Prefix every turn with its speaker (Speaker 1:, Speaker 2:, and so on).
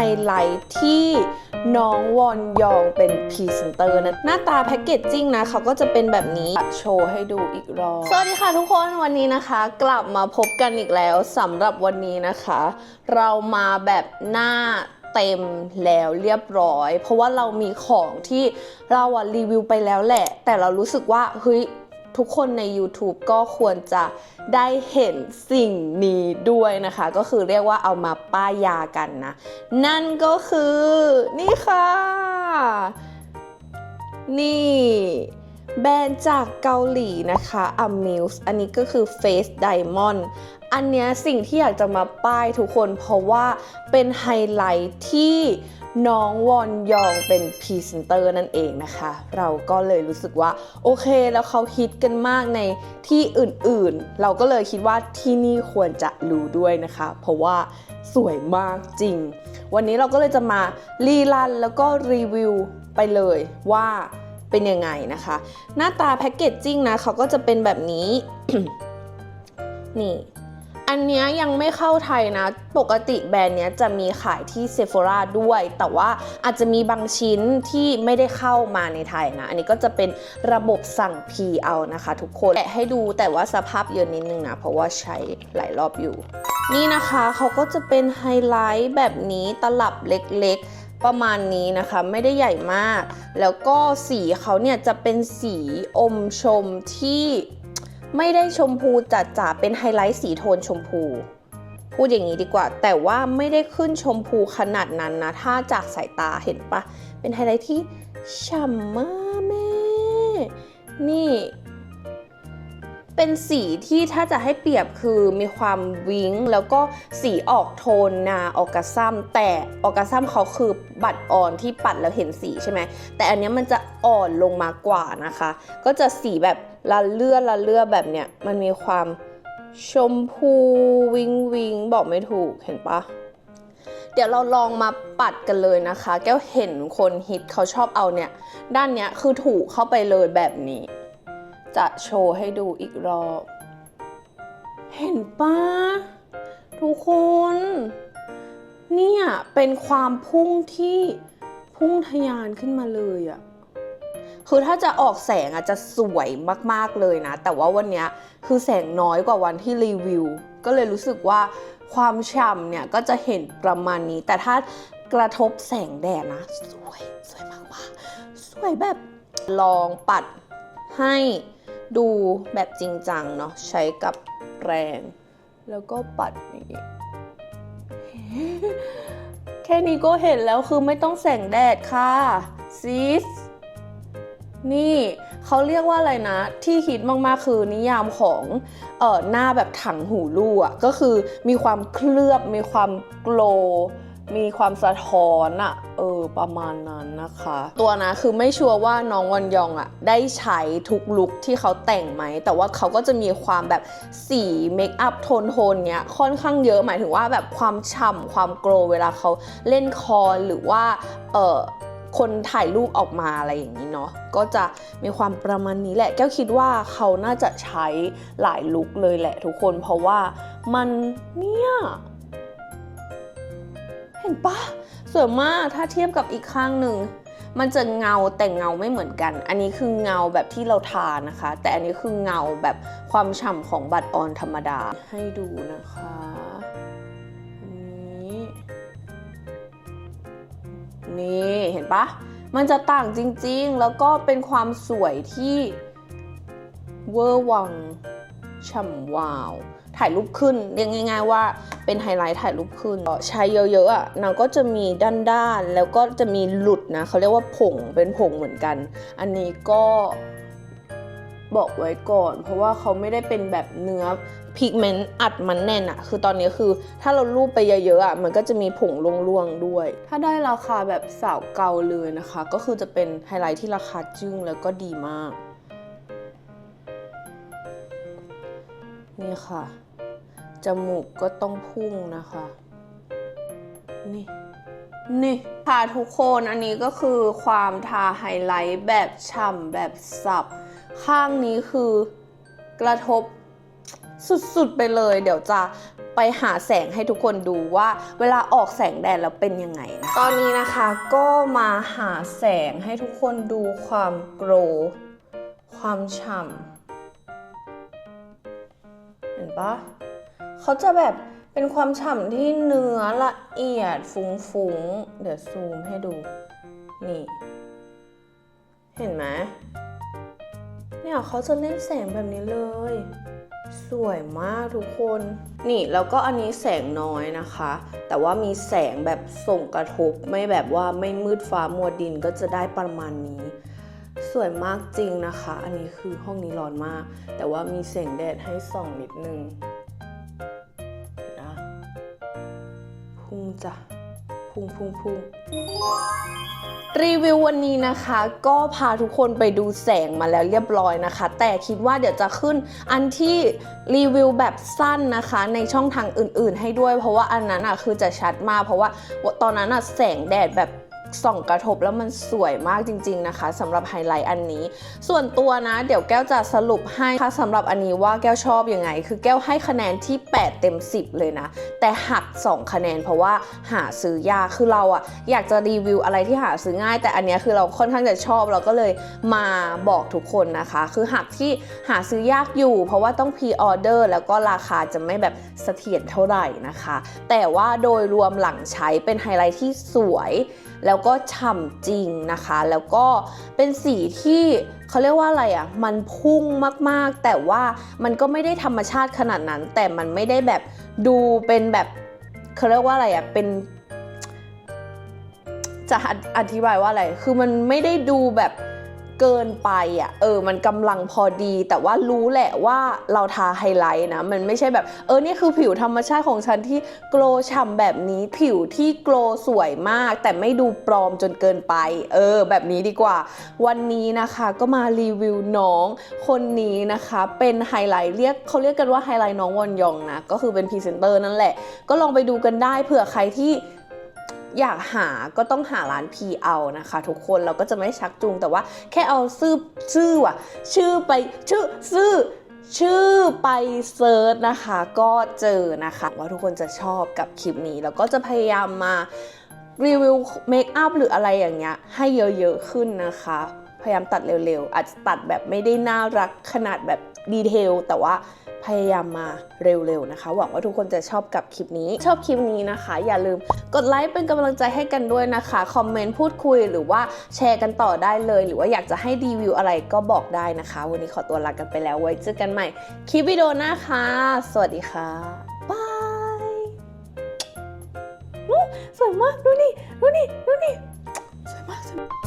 Speaker 1: ไฮไลท์ที่น้องวอนยองเป็นพรีเซนเตอร์นะหน้าตาแพ็กเกจจิ้งนะเขาก็จะเป็นแบบนี้โชว์ให้ดูอีกรอบสวัสดีค่ะทุกคนวันนี้นะคะ กลับมาพบกันอีกแล้วสำหรับวันนี้นะคะ เรามาแบบหน้าเต็มแล้วเรียบร้อย เพราะว่าเรามีของที่เราอะรีวิวไปแล้วแหละ แต่เรารู้สึกว่าเฮ้ย ทุกคนใน YouTube ก็ควรจะได้เห็นสิ่งนี้ด้วยนะคะ ก็คือเรียกว่าเอามาป้ายยากันนะ นั่นก็คือนี่ค่ะ นี่แบรนด์จากเกาหลีนะคะ Amuse อันนี้ก็คือ Face Diamond อันเนี้ยสิ่งที่อยากจะมาป้ายทุกคนเพราะว่าเป็นไฮไลท์ที่ น้องวอนยองเป็นพรีเซนเตอร์นั่นเองนะคะ เราก็เลยรู้สึกว่า โอเคแล้วเขาฮิตกันมากในที่อื่นๆ เราก็เลยคิดว่าที่นี่ควรจะรู้ด้วยนะคะ เพราะว่าสวยมากจริง วันนี้เราก็เลยจะมารีลันแล้วก็รีวิวไปเลยว่าเป็นยังไงนะคะ หน้าตาแพ็กเกจจิ้งนะเขาก็จะเป็นแบบนี้ นี่ อันเนี้ยยังไม่เข้าไทยนะ ปกติแบรนด์เนี้ยจะมีขายที่เซ p h ราด้วย แต่ว่าอาจจะมีบางชิ้นที่ไม่ได้เข้ามาในไทยนะ อันนี้ก็จะเป็นระบบสั่งพีเอานะคะ ทุกคนแกะให้ดูแต่ว่าสภาพเยอะนิดนึงนะ เพราะว่าใช้หลายรอบอยู่ นี่นะคะเขาก็จะเป็นไฮไลท์แบบนี้ตลับเล็กๆ ประมาณนี้นะคะ ไม่ได้ใหญ่มาก แล้วก็สีเขาเนี่ยจะเป็นสีอมชมที่ ไม่ได้ชมพูจัดจ๋าเป็นไฮไลท์สีโทนชมพู พูดอย่างนี้ดีกว่า แต่ว่าไม่ได้ขึ้นชมพูขนาดนั้นนะ ถ้าจากสายตาเห็นปะเป็นไฮไลท์ที่ฉ่ำมากแม่ นี่ เป็นสีที่ถ้าจะให้เปรียบคือมีความวิงแล้วก็สีออกโทนนาออกกาซัมแต่ออกกาซัมเขาคือบัตรอ่อนที่ปัดแล้วเห็นสีใช่ไหมแต่อันนี้มันจะอ่อนลงมากว่านะคะ ก็จะสีแบบละเลือละเลือแบบเนี้ยมันมีความชมพูวิงวิงบอกไม่ถูกเห็นปะเดี๋ยวเราลองมาปัดกันเลยนะคะ แก้วเห็นคนฮิตเขาชอบเอาเนี่ย ด้านเนี้ยคือถูกเข้าไปเลยแบบนี้ จะโชว์ให้ดูอีกรอบ เห็นปะทุกคน เนี่ย เป็นความพุ่งที่พุ่งทะยานขึ้นมาเลยอะคือถ้าจะออกแสงอะจะสวยมากๆเลยนะ แต่ว่าวันเนี้ยคือแสงน้อยกว่าวันที่รีวิว ก็เลยรู้สึกว่าความฉ่ำเนี่ยก็จะเห็นประมาณนี้ แต่ถ้ากระทบแสงแดดนะ สวย สวยมากๆสวยแบบลองปัด ให้ดูแบบจริงจังเนาะใช้กับแรง แล้วก็ปัดอย่างนี้แค่นี้ก็เห็นแล้วคือไม่ต้องแสงแดดค่ะซิสนี่เขาเรียกว่าอะไรนะ ที่ฮิตมาก ๆ คือนิยามของเอ่อหน้าแบบถังหูลู่อะก็คือมีความเคลือบมีความโกล มีความสะท้อนอะเออประมาณนั้นนะคะ ตัวนะคือไม่ชัวร์ว่าน้องวันยองอะได้ใช้ทุกลุคที่เขาแต่งไหม แต่ว่าเขาก็จะมีความแบบสีเมคอัพโทนโทนเนี้ยค่อนข้างเยอะหมายถึงว่าแบบความฉ่ำความโกลเวลาเขาเล่นคอนหรือว่าเออคนถ่ายรูปออกมาอะไรอย่างนี้เนาะก็จะมีความประมาณนี้แหละแก้วคิดว่าเขาน่าจะใช้หลายลุคเลยแหละทุกคนเพราะว่ามันเนี่ย ห็นปะสวยมากถ้าเทียบกับอีกข้างหนึ่ง มันจะเงาแต่เงาไม่เหมือนกัน อันนี้คือเงาแบบที่เราทานะคะ แต่อันนี้คือเงาแบบความฉ่ำของบัตรออนธรรมดาให้ดูนะคะนนี้นี่เห็นปะมันจะต่างจริงๆ แล้วก็เป็นความสวยที่เวอร์วัง ฉ่ำวาว ถ่ายรูปขึ้นเรียกง่าย ๆ ว่าเป็นไฮไลท์ถ่ายรูปขึ้นใช้เยอะๆอะนางก็จะมีด้านๆแล้วก็จะมีหลุดนะเขาเรียกว่าผงเป็นผงเหมือนกัน อันนี้ก็บอกไว้ก่อน เพราะว่าเขาไม่ได้เป็นแบบเนื้อพิกเมนต์อัดมันแน่นอะคือตอนนี้คือถ้าเรารูปไปเยอะๆอะมันก็จะมีผงร่วงๆด้วย ถ้าได้ราคาแบบสาวเกาเลยนะคะ ก็คือจะเป็นไฮไลท์ที่ราคาจึ้งแล้วก็ดีมาก นี่ค่ะ จมูกก็ต้องพุ่งนะคะ นี่ นี่ค่ะทุกคนอันนี้ก็คือความทาไฮไลท์แบบฉ่ำแบบสับ ข้างนี้คือกระทบสุดๆไปเลย เดี๋ยวจะไปหาแสงให้ทุกคนดูว่าเวลาออกแสงแดดแล้วเป็นยังไงนะตอนนี้นะคะก็มาหาแสงให้ทุกคนดูความโกรว์ความฉ่ำ เห็นปะเขาจะแบบเป็นความฉ่ำที่เนื้อละเอียดฟุ้งๆ เดี๋ยวซูมให้ดู นี่ เห็นไหมเนี่ยเขาจะเล่นแสงแบบนี้เลย สวยมากทุกคน นี่แล้วก็อันนี้แสงน้อยนะคะ แต่ว่ามีแสงแบบส่งกระทบ ไม่แบบว่าไม่มืดฟ้ามัวดินก็จะได้ประมาณนี้ สวยมากจริงนะคะ อันนี้คือห้องนี้ร้อนมาก แต่ว่ามีแสงแดดให้ส่องนิดนึงนะพุ่งจ้ะพุ่งพุ่งพุ่งรีวิววันนี้นะคะก็พาทุกคนไปดูแสงมาแล้วเรียบร้อยนะคะ แต่คิดว่าเดี๋ยวจะขึ้นอันที่รีวิวแบบสั้นนะคะ ในช่องทางอื่นๆ ให้ด้วย เพราะว่าอันนั้นอะคือจะชัดมากเพราะว่าตอนนั้นอะแสงแดดแบบ ส่องกระทบแล้วมันสวยมากจริง ๆนะคะสำหรับไฮไลท์อันนี้ ส่วนตัวนะ เดี๋ยวแก้วจะสรุปให้ค่ะสำหรับอันนี้ว่าแก้วชอบยังไง คือแก้วให้คะแนนที่ 8 เต็ม 10 เลยนะ แต่หัก 2 คะแนนเพราะว่าหาซื้อยากคือเราอะอยากจะรีวิวอะไรที่หาซื้อง่าย แต่อันนี้คือเราค่อนข้างจะชอบเราก็เลยมาบอกทุกคนนะคะ คือหักที่หาซื้อยากอยู่ เพราะว่าต้องพรีออเดอร์แล้วก็ราคาจะไม่แบบเสถียรเท่าไหร่นะคะ แต่ว่าโดยรวมหลังใช้เป็นไฮไลท์ที่สวยแล้วก็ฉ่ำจริงนะคะ แล้วก็เป็นสีที่เขาเรียกว่าอะไรอะ่ะ มันพุ่งมากๆ แต่ว่ามันก็ไม่ได้ธรรมชาติขนาดนั้น แต่มันไม่ได้แบบดูเป็นแบบเขาเรียกว่าอะไรอะ่ะ เป็น จะอธิบายว่าอะไร คือมันไม่ได้ดูแบบ เกินไปอะเออมันกำลังพอดี แต่ว่ารู้แหละว่าเราทาไฮไลท์นะมันไม่ใช่แบบ เออนี่คือผิวธรรมชาติของฉันที่โกลว์ฉ่ำแบบนี้ผิวที่โกลสวยมาก แต่ไม่ดูปลอมจนเกินไป เออ แบบนี้ดีกว่า วันนี้นะคะก็มารีวิวน้องคนนี้นะคะเป็นไฮไลท์เรียกเขาเรียกกันว่าไฮไลท์น้องวอนยองนะก็คือเป็นพรีเซนเตอร์นั่นแหละ ก็ลองไปดูกันได้เผื่อใครที่ อยากหาก็ต้องหาร้านพีเอานะคะ ทุกคนเราก็จะไม่ชักจูงแต่ว่าแค่เอาชื่อชื่อว่ะชื่อไปชื่อชื่อชื่อไปเซิร์ชนะคะก็เจอนะคะ ว่าทุกคนจะชอบกับคลิปนี้แล้วก็จะพยายามมารีวิวเมคอัพหรืออะไรอย่างเงี้ยให้เยอะๆขึ้นนะคะ ยายามตัดเร็วๆ อาจจะตัดแบบไม่ได้น่ารักขนาดแบบดีเทลแต่ว่าพยายามมาเร็วๆนะคะ หวังว่าทุกคนจะชอบกับคลิปนี้ ชอบคลิปนี้นะคะ อย่าลืมกดไลค์เป็นกำลังใจให้กันด้วยนะคะ คอมเมนต์พูดคุยหรือว่าแชร์กันต่อได้เลย หรือว่าอยากจะให้รีวิวอะไรก็บอกได้นะคะ วันนี้ขอตัวลากันไปแล้วไว้เจอกันใหม่คลิปวิดีโอหน้าค่ะ สวัสดีค่ะบายสวยมากดูนี่ดูนี่ดูนี่สวยมากสวย